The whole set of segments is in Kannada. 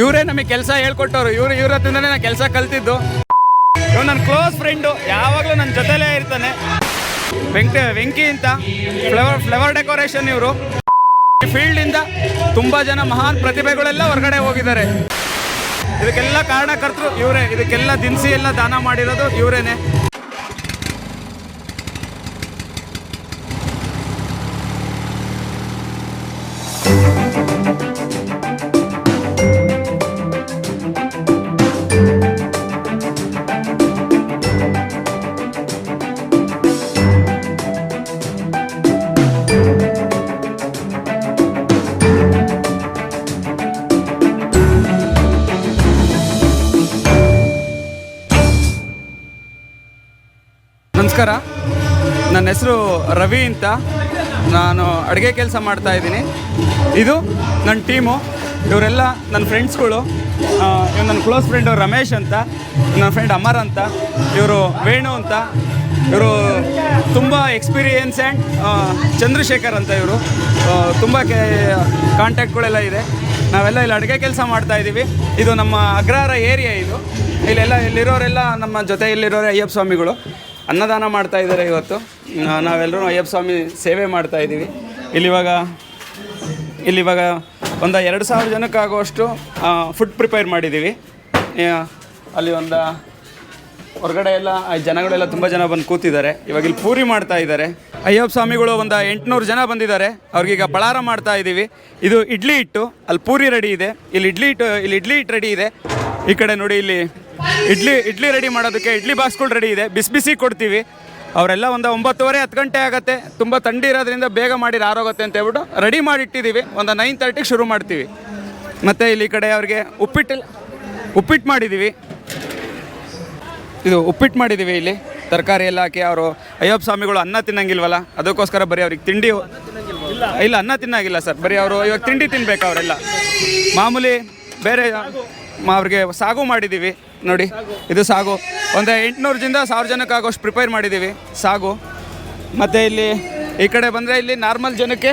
ಇವರೇ ನಮಗೆ ಕೆಲಸ ಹೇಳ್ಕೊಟ್ಟವ್ರು. ಇವ್ರು ಇವ್ರ ಹತ್ರನೇ ನಾನು ಕೆಲಸ ಕಲ್ತಿದ್ದು. ಇವ್ ನನ್ನ ಕ್ಲೋಸ್ ಫ್ರೆಂಡು ಯಾವಾಗಲೂ ನನ್ನ ಜೊತೆಲೇ ಇರ್ತಾನೆ. ವೆಂಕಟ ವೆಂಕಿ ಅಂತ. ಫ್ಲವರ್ ಫ್ಲವರ್ ಡೆಕೋರೇಷನ್ ಇವರು. ಫೀಲ್ಡಿಂದ ತುಂಬ ಜನ ಮಹಾನ್ ಪ್ರತಿಭೆಗಳೆಲ್ಲ ಹೊರಗಡೆ ಹೋಗಿದ್ದಾರೆ. ಇದಕ್ಕೆಲ್ಲ ಕಾರಣಕರ್ತರು ಇವರೇ. ಇದಕ್ಕೆಲ್ಲ ದಿನಸಿ ಎಲ್ಲ ದಾನ ಮಾಡಿರೋದು ಇವರೇನೆ. ಹೆಸರು ರವಿ ಅಂತ ನಾನು ಅಡುಗೆ ಕೆಲಸ ಮಾಡ್ತಾ ಇದ್ದೀನಿ. ಇದು ನನ್ನ ಟೀಮು, ಇವರೆಲ್ಲ ನನ್ನ ಫ್ರೆಂಡ್ಸ್ಗಳು ಇವ್ರು ನನ್ನ ಕ್ಲೋಸ್ ಫ್ರೆಂಡು ರಮೇಶ್ ಅಂತ, ನನ್ನ ಫ್ರೆಂಡ್ ಅಮರ್ ಅಂತ, ಇವರು ವೇಣು ಅಂತ, ಇವರು ತುಂಬ ಎಕ್ಸ್ಪೀರಿಯನ್ಸ್ ಆ್ಯಂಡ್ ಚಂದ್ರಶೇಖರ್ ಅಂತ ಇವರು. ತುಂಬ ಕೆ ಕಾಂಟ್ಯಾಕ್ಟ್ಗಳೆಲ್ಲ ಇದೆ. ನಾವೆಲ್ಲ ಇಲ್ಲಿ ಅಡುಗೆ ಕೆಲಸ ಮಾಡ್ತಾ ಇದ್ದೀವಿ. ಇದು ನಮ್ಮ ಅಗ್ರಹಾರ ಏರಿಯಾ ಇದು. ಇಲ್ಲೆಲ್ಲ ಇಲ್ಲಿರೋರೆಲ್ಲ ನಮ್ಮ ಜೊತೆಯಲ್ಲಿರೋರೆ ಅಯ್ಯಪ್ಪ ಸ್ವಾಮಿಗಳು. ಅನ್ನದಾನ ಮಾಡ್ತಾ ಇದ್ದಾರೆ ಇವತ್ತು. ನಾವೆಲ್ಲರೂ ಅಯ್ಯಪ್ಪ ಸ್ವಾಮಿ ಸೇವೆ ಮಾಡ್ತಾ ಇದ್ದೀವಿ. ಇಲ್ಲಿವಾಗ ಇಲ್ಲಿವಾಗ ಒಂದು ಎರಡು ಸಾವಿರ ಜನಕ್ಕಾಗುವಷ್ಟು ಫುಡ್ ಪ್ರಿಪೇರ್ ಮಾಡಿದ್ದೀವಿ. ಅಲ್ಲಿ ಒಂದು ಹೊರಗಡೆ ಎಲ್ಲ ಜನಗಳೆಲ್ಲ ತುಂಬ ಜನ ಬಂದು ಕೂತಿದ್ದಾರೆ. ಇವಾಗ ಇಲ್ಲಿ ಪೂರಿ ಮಾಡ್ತಾ ಇದ್ದಾರೆ. ಅಯ್ಯಪ್ಪ ಸ್ವಾಮಿಗಳು ಒಂದು ಎಂಟುನೂರು ಜನ ಬಂದಿದ್ದಾರೆ. ಅವ್ರಿಗೀಗ ಬಳಾರ ಮಾಡ್ತಾ ಇದ್ದೀವಿ. ಇದು ಇಡ್ಲಿ ಹಿಟ್ಟು, ಅಲ್ಲಿ ಪೂರಿ ರೆಡಿ ಇದೆ. ಇಲ್ಲಿ ಇಡ್ಲಿ ಹಿಟ್ಟು, ಇಲ್ಲಿ ಇಡ್ಲಿ ಹಿಟ್ಟು ರೆಡಿ ಇದೆ. ಈ ಕಡೆ ನೋಡಿ ಇಲ್ಲಿ ಇಡ್ಲಿ ಇಡ್ಲಿ ರೆಡಿ ಮಾಡೋದಕ್ಕೆ, ಇಡ್ಲಿ ಬಾಕ್ಸ್ಗಳು ರೆಡಿ ಇದೆ. ಬಿಸಿ ಬಿಸಿ ಕೊಡ್ತೀವಿ. ಅವರೆಲ್ಲ ಒಂದು ಒಂಬತ್ತುವರೆ, ಹತ್ತು ಗಂಟೆ ಆಗುತ್ತೆ. ತುಂಬ ಥಂಡಿ ಇರೋದ್ರಿಂದ ಬೇಗ ಮಾಡಿ ಆರೋಗುತ್ತೆ ಅಂತ ಹೇಳ್ಬಿಟ್ಟು ರೆಡಿ ಮಾಡಿ ಇಟ್ಟಿದ್ದೀವಿ ಒಂದು ನೈನ್ ತರ್ಟಿಗೆ ಶುರು ಮಾಡ್ತೀವಿ. ಮತ್ತು ಇಲ್ಲಿ ಕಡೆ ಅವ್ರಿಗೆ ಉಪ್ಪಿಟ್ಟು ಉಪ್ಪಿಟ್ಟು ಮಾಡಿದ್ದೀವಿ ಇದು ಉಪ್ಪಿಟ್ಟು ಮಾಡಿದ್ದೀವಿ ಇಲ್ಲಿ. ತರಕಾರಿ ಎಲ್ಲ ಹಾಕಿ ಅವರು ಅಯ್ಯಪ್ಪ ಸ್ವಾಮಿಗಳು ಅನ್ನ ತಿನ್ನಂಗಿಲ್ವಲ್ಲ? ಅದಕ್ಕೋಸ್ಕರ ಬರೀ ಅವ್ರಿಗೆ ತಿಂಡಿ ಇಲ್ಲ, ಅನ್ನ ತಿನ್ನಾಗಿಲ್ಲ ಸರ್. ಬರೀ ಅವರು ಇವಾಗ ತಿಂಡಿ ತಿನ್ಬೇಕು ಅವರೆಲ್ಲ. ಮಾಮೂಲಿ ಬೇರೆ ಅವ್ರಿಗೆ ಸಾಗು ಮಾಡಿದ್ದೀವಿ. ನೋಡಿ, ಇದು ಸಾಗು. ಒಂದು ಎಂಟುನೂರದಿಂದ ಸಾವಿರ ಜನಕ್ಕೆ ಆಗೋಷ್ಟು ಪ್ರಿಪೇರ್ ಮಾಡಿದ್ದೀವಿ. ಸಾಗು. ಮತ್ತು ಇಲ್ಲಿ ಈ ಕಡೆ ಬಂದರೆ ಇಲ್ಲಿ ನಾರ್ಮಲ್ ಜನಕ್ಕೆ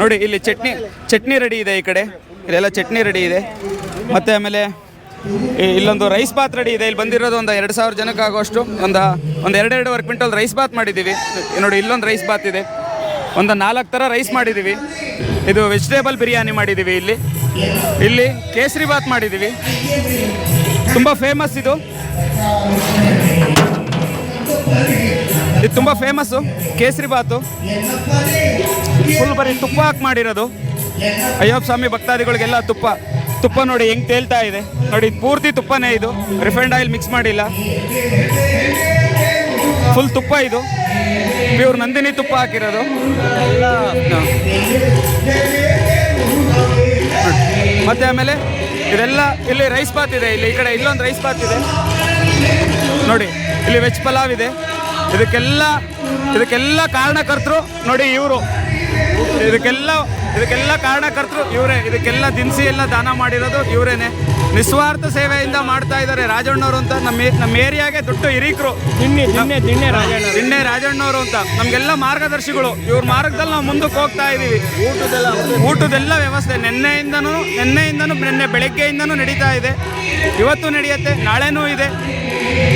ನೋಡಿ, ಇಲ್ಲಿ ಚಟ್ನಿ ಚಟ್ನಿ ರೆಡಿ ಇದೆ ಈ ಕಡೆ. ಇಲ್ಲೆಲ್ಲ ಚಟ್ನಿ ರೆಡಿ ಇದೆ. ಮತ್ತು ಆಮೇಲೆ ಇಲ್ಲೊಂದು ರೈಸ್ ಬಾತ್ ರೆಡಿ ಇದೆ. ಇಲ್ಲಿ ಬಂದಿರೋದು ಒಂದು ಎರಡು ಸಾವಿರ ಜನಕ್ಕೆ ಆಗೋಷ್ಟು ಒಂದು ಒಂದು ಎರಡು ವರ್ಕ್ ಕ್ವಿಂಟಲ್ ರೈಸ್ ಬಾತ್ ಮಾಡಿದ್ದೀವಿ. ನೋಡಿ, ಇಲ್ಲೊಂದು ರೈಸ್ ಬಾತ್ ಇದೆ. ಒಂದು ನಾಲ್ಕು ಥರ ರೈಸ್ ಮಾಡಿದ್ದೀವಿ. ಇದು ವೆಜಿಟೇಬಲ್ ಬಿರಿಯಾನಿ ಮಾಡಿದ್ದೀವಿ ಇಲ್ಲಿ. ಇಲ್ಲಿ ಕೇಸರಿ ಬಾತ್ ಮಾಡಿದ್ದೀವಿ ತುಂಬ ಫೇಮಸ್ ಇದು. ಇದು ತುಂಬ ಫೇಮಸ್ಸು ಕೇಸರಿ ಬಾತು. ಫುಲ್ ಬರೀ ತುಪ್ಪ ಹಾಕಿ ಮಾಡಿರೋದು. ಅಯ್ಯಪ್ಪ ಸ್ವಾಮಿ, ಭಕ್ತಾದಿಗಳಿಗೆಲ್ಲ ತುಪ್ಪ. ತುಪ್ಪ ನೋಡಿ ಹೆಂಗೆ ತೇಲ್ತಾ ಇದೆ. ನೋಡಿ ಪೂರ್ತಿ ತುಪ್ಪನೇ ಇದು. ರಿಫೈಂಡ್ ಆಯಿಲ್ ಮಿಕ್ಸ್ ಮಾಡಿಲ್ಲ. ಫುಲ್ ತುಪ್ಪ ಇದು. ಪ್ಯೂರ್ ನಂದಿನಿ ತುಪ್ಪ ಹಾಕಿರೋದು. ಮತ್ತೆ ಆಮೇಲೆ ಇದೆಲ್ಲ ಇಲ್ಲಿ ರೈಸ್ ಬಾತ್ ಇದೆ. ಇಲ್ಲಿ ಈ ಕಡೆ ಇಲ್ಲೊಂದು ರೈಸ್ ಬಾತ್ ಇದೆ. ನೋಡಿ ಇಲ್ಲಿ ವೆಜ್ ಪಲಾವ್ ಇದೆ. ಇದಕ್ಕೆಲ್ಲ ಇದಕ್ಕೆಲ್ಲ ಕಾರಣಕರ್ತರು ನೋಡಿ ಇವರು. ಇದಕ್ಕೆಲ್ಲ ಇದಕ್ಕೆಲ್ಲ ಕಾರಣಕರ್ತರು ಇವರೇ. ಇದಕ್ಕೆಲ್ಲ ದಿನಸಿ ಎಲ್ಲ ದಾನ ಮಾಡಿರೋದು ಇವರೇನೆ. ನಿಸ್ವಾರ್ಥ ಸೇವೆಯಿಂದ ಮಾಡ್ತಾ ಇದ್ದಾರೆ ರಾಜಣ್ಣವರು ಅಂತ. ನಮ್ಮ ನಮ್ಮ ಏರಿಯಾಗೆ ದೊಡ್ಡ ಹಿರೀಕರು. ನಿನ್ನೆ ರಾಜಣ್ಣವರು. ಅಂತ. ನಮಗೆಲ್ಲ ಮಾರ್ಗದರ್ಶಿಗಳು. ಇವ್ರ ಮಾರ್ಗದಲ್ಲಿ ನಾವು ಮುಂದಕ್ಕೆ ಹೋಗ್ತಾ ಇದ್ದೀವಿ ಊಟದೆಲ್ಲ ಊಟದೆಲ್ಲ ವ್ಯವಸ್ಥೆ. ನಿನ್ನೆಯಿಂದನೂ ನಿನ್ನೆಯಿಂದನೂ ನಿನ್ನೆ ಬೆಳಗ್ಗೆಯಿಂದನೂ ನಡೀತಾ ಇದೆ. ಇವತ್ತು ನಡೆಯುತ್ತೆ ನಾಳೆನೂ ಇದೆ.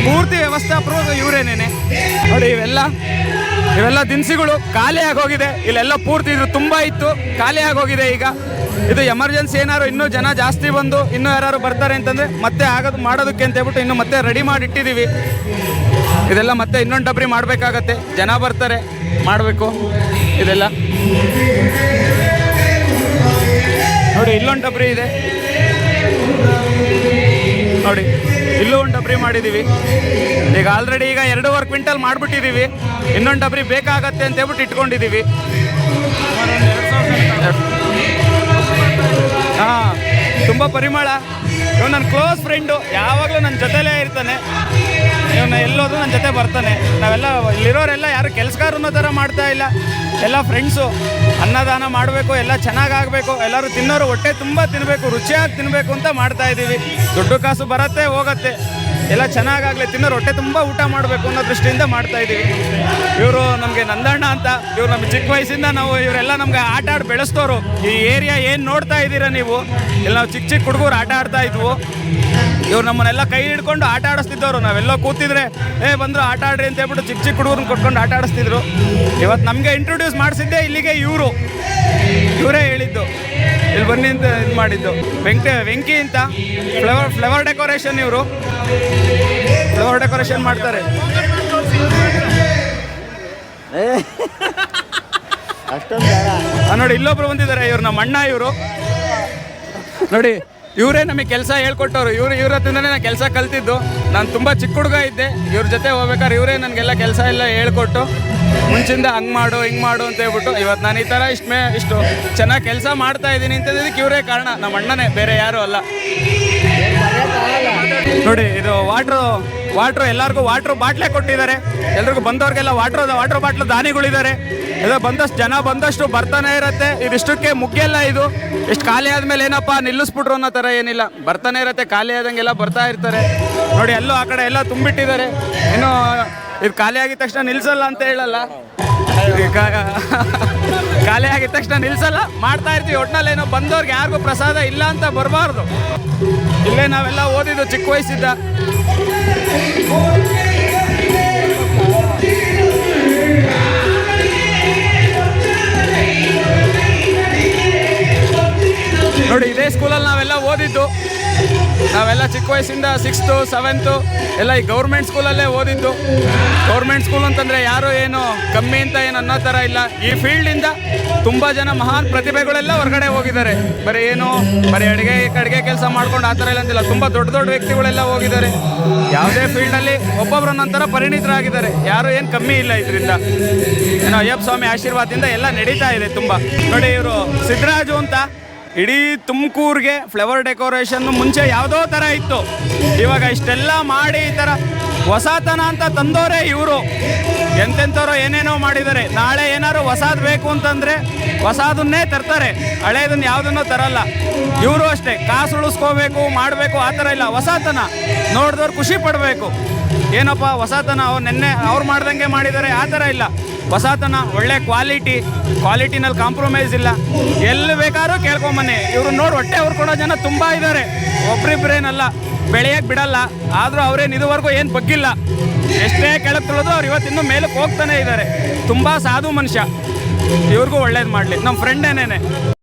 ಪೂರ್ತಿ ವ್ಯವಸ್ಥಾಪಕರು ಇವರೇನೇನೆ. ನೋಡಿ ಇವೆಲ್ಲ. ಇವೆಲ್ಲ ದಿನಸಿಗಳು ಖಾಲಿ ಆಗೋಗಿದೆ. ಇಲ್ಲೆಲ್ಲ ಪೂರ್ತಿ ಇದ್ರು ತುಂಬ ಇತ್ತು. ಖಾಲಿ ಆಗೋಗಿದೆ ಈಗ. ಇದು ಎಮರ್ಜೆನ್ಸಿ ಏನಾದ್ರು ಇನ್ನೂ ಜನ ಜಾಸ್ತಿ ಬಂದು ಇನ್ನೂ ಯಾರು ಬರ್ತಾರೆ ಅಂತಂದ್ರೆ ಮತ್ತೆ ಆಗೋದು ಮಾಡೋದಕ್ಕೆ ಅಂತ ಹೇಳ್ಬಿಟ್ಟು ಇನ್ನು ಮತ್ತೆ ರೆಡಿ ಮಾಡಿ ಇಟ್ಟಿದ್ದೀವಿ ಇದೆಲ್ಲ ಮತ್ತೆ ಇನ್ನೊಂದು ಡಬ್ರಿ ಮಾಡಬೇಕಾಗತ್ತೆ. ಜನ ಬರ್ತಾರೆ. ಮಾಡಬೇಕು ಇದೆಲ್ಲ. ನೋಡಿ, ಇಲ್ಲೊಂದು ಡಬ್ರಿ ಇದೆ. ನೋಡಿ. ಇಲ್ಲೂ ಒಂದು ಡಬ್ರಿ ಮಾಡಿದ್ದೀವಿ ಈಗ ಆಲ್ರೆಡಿ ಈಗ ಎರಡೂವರೆ ಕ್ವಿಂಟಲ್ ಮಾಡಿಬಿಟ್ಟಿದ್ದೀವಿ ಇನ್ನೊಂದು ಡಬ್ರಿ ಬೇಕಾಗತ್ತೆ ಅಂತ ಹೇಳ್ಬಿಟ್ಟು ಇಟ್ಕೊಂಡಿದ್ದೀವಿ ಹಾಂ, ತುಂಬ ಪರಿಮಳ. ಇವ್ ನನ್ನ ಕ್ಲೋಸ್ ಫ್ರೆಂಡು ಯಾವಾಗಲೂ ನನ್ನ ಜೊತೆಲೇ ಇರ್ತಾನೆ. ಇವನ್ನ ಎಲ್ಲೋದ್ರು ನನ್ನ ಜೊತೆ ಬರ್ತಾನೆ. ನಾವೆಲ್ಲ ಇಲ್ಲಿರೋರೆಲ್ಲ ಯಾರು ಕೆಲಸಗಾರ ಅನ್ನೋ ಥರ ಮಾಡ್ತಾ ಇಲ್ಲ. ಎಲ್ಲ ಫ್ರೆಂಡ್ಸು ಅನ್ನದಾನ ಮಾಡಬೇಕು, ಎಲ್ಲ ಚೆನ್ನಾಗಿ ಆಗಬೇಕು ಎಲ್ಲರೂ ತಿನ್ನೋರು ಹೊಟ್ಟೆ ತುಂಬ ತಿನ್ನಬೇಕು ರುಚಿಯಾಗಿ ತಿನ್ನಬೇಕು ಅಂತ ಮಾಡ್ತಾ ಇದ್ದೀವಿ ದುಡ್ಡು ಕಾಸು ಬರತ್ತೆ, ಹೋಗತ್ತೆ. ಎಲ್ಲ ಚೆನ್ನಾಗಾಗಲಿ ತಿನ್ನೋರು ಹೊಟ್ಟೆ ತುಂಬ ಊಟ ಮಾಡಬೇಕು ಅನ್ನೋ ದೃಷ್ಟಿಯಿಂದ ಮಾಡ್ತಾ ಇದ್ದೀವಿ ಇವರು ನಮಗೆ ನಂದಣ್ಣ ಅಂತ, ಇವ್ರು ನಮ್ಮ ಚಿಕ್ಕ ವಯಸ್ಸಿಂದ ನಾವು ಇವರೆಲ್ಲ ನಮ್ಗೆ ಆಟ ಆಡಿ ಬೆಳೆಸ್ತೋರು ಈ ಏರಿಯಾ ಏನು ನೋಡ್ತಾ ಇದ್ದೀರಾ ನೀವು? ಇಲ್ಲಿ ನಾವು ಚಿಕ್ಕ ಚಿಕ್ಕ ಹುಡುಗರು ಆಟ ಆಡ್ತಾ ಇದ್ವು. ಇವ್ರು ನಮ್ಮನ್ನೆಲ್ಲ ಕೈ ಹಿಡ್ಕೊಂಡು ಆಟ ಆಡಿಸ್ತಿದ್ದವರು. ನಾವೆಲ್ಲೋ ಕೂತಿದ್ರೆ, ಏ, ಬಂದ್ರು ಆಟ ಆಡ್ರಿ ಅಂತ ಹೇಳ್ಬಿಟ್ಟು ಚಿಕ್ಕ ಚಿಕ್ಕ ಹುಡುಗರನ್ನ ಕೊಟ್ಕೊಂಡು ಆಟ ಆಡಿಸ್ತಿದ್ರು. ಇವತ್ತು ನಮಗೆ ಇಂಟ್ರೊಡ್ಯೂಸ್ ಮಾಡಿಸಿದ್ದೆ ಇಲ್ಲಿಗೆ ಇವರು. ಇವರೇ ಹೇಳಿದ್ದು. ಇಲ್ಲಿ ಬನ್ನಿ ಅಂತ ಇದು ಮಾಡಿದ್ದು. ವೆಂಕಟ ವೆಂಕಿ ಅಂತ. ಫ್ಲವರ್ ಫ್ಲವರ್ ಡೆಕೋರೇಷನ್ ಇವರು. ಫ್ಲವರ್ ಡೆಕೋರೇಷನ್ ಮಾಡ್ತಾರೆ. ಅಷ್ಟೊಂದು ನೋಡಿ ಇಲ್ಲೊಬ್ರು ಬಂದಿದ್ದಾರೆ ಇವ್ರು ನಮ್ಮ ಅಣ್ಣ ಇವರು. ನೋಡಿ ಇವರೇ ನಮಗೆ ಕೆಲಸ ಹೇಳ್ಕೊಟ್ಟವ್ರು. ಇವ್ರು ಇವ್ರ ಹತ್ರನೇ ನಾನು ಕೆಲಸ ಕಲ್ತಿದ್ದು. ನಾನು ತುಂಬ ಚಿಕ್ಕ ಹುಡುಗ ಇದ್ದೆ. ಇವ್ರ ಜೊತೆ ಹೋಗ್ಬೇಕಾದ್ರೆ ಇವರೇ ನನಗೆಲ್ಲ ಕೆಲಸ ಎಲ್ಲ ಹೇಳ್ಕೊಟ್ಟು. ಮುಂಚಿಂದ ಹಂಗೆ ಮಾಡು, ಹಿಂಗೆ ಮಾಡು ಅಂತ ಹೇಳ್ಬಿಟ್ಟು ಇವತ್ತು ನಾನು ಈ ಥರ ಇಷ್ಟು ಮೇ ಇಷ್ಟು ಚೆನ್ನಾಗಿ ಕೆಲಸ ಮಾಡ್ತಾ ಇದ್ದೀನಿ ಅಂತಂದಿದ್ದಕ್ಕೆ ಇವರೇ ಕಾರಣ. ನಮ್ಮ ಅಣ್ಣನೇ, ಬೇರೆ ಯಾರೂ ಅಲ್ಲ. ನೋಡಿ, ಇದು ವಾಟ್ರು ವಾಟ್ರು ಎಲ್ಲರಿಗೂ ವಾಟ್ರು ಬಾಟ್ಲೆ ಕೊಟ್ಟಿದ್ದಾರೆ. ಎಲ್ರಿಗೂ ಬಂದವ್ರಿಗೆಲ್ಲ ವಾಟ್ರ್ ವಾಟ್ರ್ ಬಾಟ್ಲು ದಾನಿಗಳಿದ್ದಾರೆ. ಇದು ಬಂದಷ್ಟು ಜನ ಬಂದಷ್ಟು ಬರ್ತಾನೆ ಇರುತ್ತೆ. ಇದಿಷ್ಟಕ್ಕೆ ಮುಖ್ಯ ಅಲ್ಲ ಇದು. ಇಷ್ಟು ಖಾಲಿ ಆದಮೇಲೆ ಏನಪ್ಪ, ನಿಲ್ಲಿಸ್ಬಿಟ್ರು ಅನ್ನೋ ಥರ ಏನಿಲ್ಲ. ಬರ್ತಾನೆ ಇರುತ್ತೆ, ಖಾಲಿ ಆದಂಗೆಲ್ಲ ಬರ್ತಾ ಇರ್ತಾರೆ. ನೋಡಿ ಎಲ್ಲೋ ಆ ಕಡೆ ಎಲ್ಲ ತುಂಬಿಟ್ಟಿದ್ದಾರೆ. ಇನ್ನು ಇದು ಖಾಲಿ ಆಗಿದ ತಕ್ಷಣ ನಿಲ್ಸಲ್ಲ ಅಂತ ಹೇಳಲ್ಲ. ಖಾಲಿ ಆಗಿದ ತಕ್ಷಣ ನಿಲ್ಸಲ್ಲ. ಮಾಡ್ತಾ ಇರ್ತೀವಿ, ಒಟ್ನಲ್ಲಿ ಏನೋ ಬಂದವ್ರಿಗೆ ಯಾರಿಗೂ ಪ್ರಸಾದ ಇಲ್ಲ ಅಂತ ಬರಬಾರ್ದು. ಇಲ್ಲೇ ನಾವೆಲ್ಲ ಓದಿದ್ದು ಚಿಕ್ಕ ವಯಸ್ಸಿದ್ದ ನೋಡಿ, ಇದೇ ಸ್ಕೂಲಲ್ಲಿ ನಾವೆಲ್ಲ ಓದಿದ್ದು. ನಾವೆಲ್ಲ ಚಿಕ್ಕ ವಯಸ್ಸಿಂದ ಸಿಕ್ಸ್ತು ಸೆವೆಂತು ಎಲ್ಲ ಈ ಗೌರ್ಮೆಂಟ್ ಸ್ಕೂಲಲ್ಲೇ ಓದಿದ್ದು. ಗೌರ್ಮೆಂಟ್ ಸ್ಕೂಲ್ ಅಂತಂದರೆ ಯಾರು ಏನು ಕಮ್ಮಿ ಅಂತ ಏನು ಅನ್ನೋ ಥರ ಇಲ್ಲ. ಈ ಫೀಲ್ಡಿಂದ ತುಂಬ ಜನ ಮಹಾನ್ ಪ್ರತಿಭೆಗಳೆಲ್ಲ ಹೊರಗಡೆ ಹೋಗಿದ್ದಾರೆ. ಬರೀ ಏನು ಬರೀ ಅಡುಗೆ ಅಡುಗೆ ಕೆಲಸ ಮಾಡ್ಕೊಂಡು ಆ ಥರ ಇಲ್ಲ ಅಂತಿಲ್ಲ. ತುಂಬ ದೊಡ್ಡ ದೊಡ್ಡ ವ್ಯಕ್ತಿಗಳೆಲ್ಲ ಹೋಗಿದ್ದಾರೆ. ಯಾವುದೇ ಫೀಲ್ಡಲ್ಲಿ ಒಬ್ಬೊಬ್ಬರ ನಂತರ ಪರಿಣಿತರಾಗಿದ್ದಾರೆ. ಯಾರು ಏನು ಕಮ್ಮಿ ಇಲ್ಲ ಇದರಿಂದ. ಏನೋ ಅಯ್ಯಪ್ಪ ಸ್ವಾಮಿ ಆಶೀರ್ವಾದದಿಂದ ಎಲ್ಲ ನಡೀತಾ ಇದೆ ತುಂಬ. ನೋಡಿ ಇವರು ಸಿದ್ದರಾಜು ಅಂತ. ಇಡೀ ತುಮಕೂರಿಗೆ ಫ್ಲವರ್ ಡೆಕೋರೇಷನ್ ಮುಂಚೆ ಯಾವುದೋ ಥರ ಇತ್ತು. ಇವಾಗ ಇಷ್ಟೆಲ್ಲ ಮಾಡಿ ಈ ಥರ ಹೊಸತನ ಅಂತ ತಂದೋರೆ ಇವರು. ಎಂತೆಂಥವ್ರು ಏನೇನೋ ಮಾಡಿದ್ದಾರೆ. ನಾಳೆ ಏನಾದ್ರು ಹೊಸಾದು ಬೇಕು ಅಂತಂದರೆ ಹೊಸಾದನ್ನೇ ತರ್ತಾರೆ. ಹಳೇದನ್ನ ಯಾವುದನ್ನು ತರಲ್ಲ. ಇವರು ಅಷ್ಟೇ. ಕಾಸು ಉಳಿಸ್ಕೋಬೇಕು, ಮಾಡಬೇಕು, ಆ ಥರ ಇಲ್ಲ. ಹೊಸತನ. ನೋಡಿದವ್ರು ಖುಷಿ ಪಡಬೇಕು. ಏನಪ್ಪ ಹೊಸತನ ಅವ್ರು ನೆನ್ನೆ ಅವ್ರು ಮಾಡ್ದಂಗೆ ಮಾಡಿದ್ದಾರೆ, ಆ ಥರ ಇಲ್ಲ. ಹೊಸತನ ಒಳ್ಳೆ ಕ್ವಾಲಿಟಿ, ಕ್ವಾಲಿಟಿನಲ್ಲಿ ಕಾಂಪ್ರಮೈಸ್ ಇಲ್ಲ. ಎಲ್ಲಿ ಬೇಕಾದ್ರೂ ಕೇಳ್ಕೊಂಬನ್ನಿ. ಇವ್ರು ನೋಡಿ ಹೊಟ್ಟೆ ಅವ್ರು ಕೊಡೋ ಜನ ತುಂಬ ಇದ್ದಾರೆ. ಒಬ್ರಿಬ್ರೇನಲ್ಲ ಬೆಳೆಯಕ್ಕೆ ಬಿಡಲ್ಲ. ಆದರೂ ಅವ್ರೇನು ಇದುವರೆಗೂ ಏನು ಬಗ್ಗಿಲ್ಲ. ಎಷ್ಟೇ ಕೆಳಗೆ ತುಳಿದು ಅವ್ರು ಇವತ್ತಿನ್ನೂ ಮೇಲಕ್ಕೆ ಹೋಗ್ತಾನೆ ಇದ್ದಾರೆ. ತುಂಬ ಸಾಧು ಮನುಷ್ಯ. ಇವ್ರಿಗೂ ಒಳ್ಳೇದು ಮಾಡಲಿ. ನಮ್ಮ ಫ್ರೆಂಡ್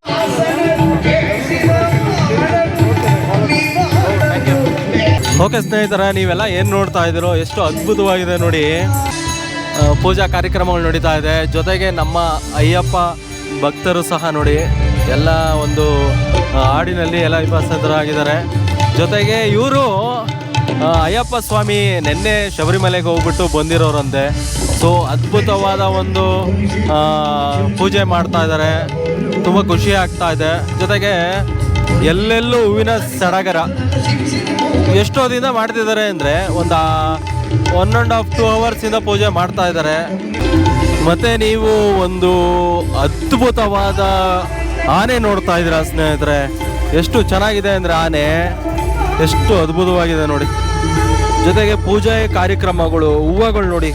ಓಕೆ ಸ್ನೇಹಿತರ, ನೀವೆಲ್ಲ ಏನು ನೋಡ್ತಾ ಇದ್ದೀರೋ, ಎಷ್ಟು ಅದ್ಭುತವಾಗಿದೆ ನೋಡಿ. ಪೂಜಾ ಕಾರ್ಯಕ್ರಮಗಳು ನಡೀತಾ ಇದೆ. ಜೊತೆಗೆ ನಮ್ಮ ಅಯ್ಯಪ್ಪ ಭಕ್ತರು ಸಹ ನೋಡಿ, ಎಲ್ಲ ಒಂದು ಹಾಡಿನಲ್ಲಿ ಎಲ್ಲ ಉಪಸ್ಥಿತರಾಗಿದ್ದಾರೆ ಜೊತೆಗೆ ಇವರು ಅಯ್ಯಪ್ಪ ಸ್ವಾಮಿ ನಿನ್ನೆ ಶಬರಿಮಲೆಗೆ ಹೋಗ್ಬಿಟ್ಟು ಬಂದಿರೋರಂತೆ. ಸೊ ಅದ್ಭುತವಾದ ಒಂದು ಪೂಜೆ ಮಾಡ್ತಾ ಇದ್ದಾರೆ. ತುಂಬ ಖುಷಿ ಆಗ್ತಾ ಇದೆ. ಜೊತೆಗೆ, ಎಲ್ಲೆಲ್ಲೂ ಹೂವಿನ ಸಡಗರ. ಎಷ್ಟೋ ದಿನ ಮಾಡ್ತಿದ್ದಾರೆ ಅಂದರೆ ಒಂದು ಒನ್ ಆ್ಯಂಡ್ ಹಾಫ್ ಟು ಅವರ್ಸಿಂದ ಪೂಜೆ ಮಾಡ್ತಾ ಇದ್ದಾರೆ. ಮತ್ತು ನೀವು ಒಂದು ಅದ್ಭುತವಾದ ಆನೆ ನೋಡ್ತಾ ಇದ್ದೀರಾ ಸ್ನೇಹಿತರೆ. ಎಷ್ಟು ಚೆನ್ನಾಗಿದೆ ಅಂದರೆ ಆನೆ ಎಷ್ಟು ಅದ್ಭುತವಾಗಿದೆ ನೋಡಿ. ಜೊತೆಗೆ ಪೂಜೆ ಕಾರ್ಯಕ್ರಮಗಳು, ಹೂವುಗಳು ನೋಡಿ.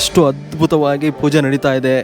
ಎಷ್ಟು ಅದ್ಭುತವಾಗಿ ಪೂಜೆ ನಡೀತಾ ಇದೆ.